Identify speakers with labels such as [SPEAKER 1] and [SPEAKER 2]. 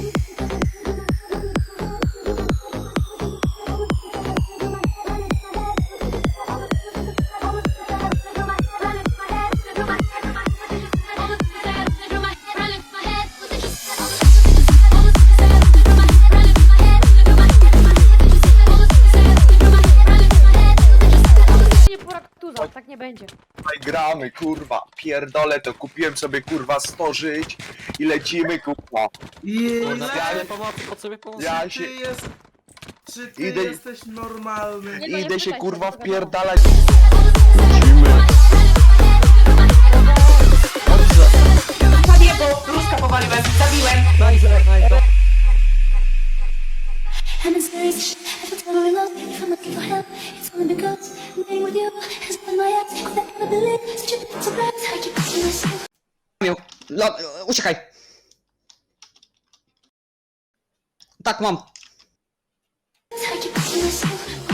[SPEAKER 1] Nie tuza, tak nie będzie.
[SPEAKER 2] Tutaj gramy, kurwa. Pierdolę to, kupiłem sobie kurwa 100 żyć i lecimy, kurwa.
[SPEAKER 3] Ile?
[SPEAKER 4] Ale pomocy, potrzebuję pomocy.
[SPEAKER 2] Ja
[SPEAKER 3] Czy
[SPEAKER 2] się
[SPEAKER 3] ty jest... Czy ty
[SPEAKER 2] Idę-
[SPEAKER 3] jesteś normalny?
[SPEAKER 1] Nie, no, nie
[SPEAKER 2] idę się
[SPEAKER 1] pytaj,
[SPEAKER 2] kurwa
[SPEAKER 1] co to
[SPEAKER 2] wpierdalać. Lecimy.
[SPEAKER 5] Zabiję go, ruska powaliłem, zabiłem.
[SPEAKER 6] And it's very shit. I totally lost. If I'm looking for help, only because being with you has been my act. That kind of belief, such a bit surprise. I keep asking myself.
[SPEAKER 7] Miał. La... Uciekaj. Tak, mam.
[SPEAKER 6] I keep asking myself,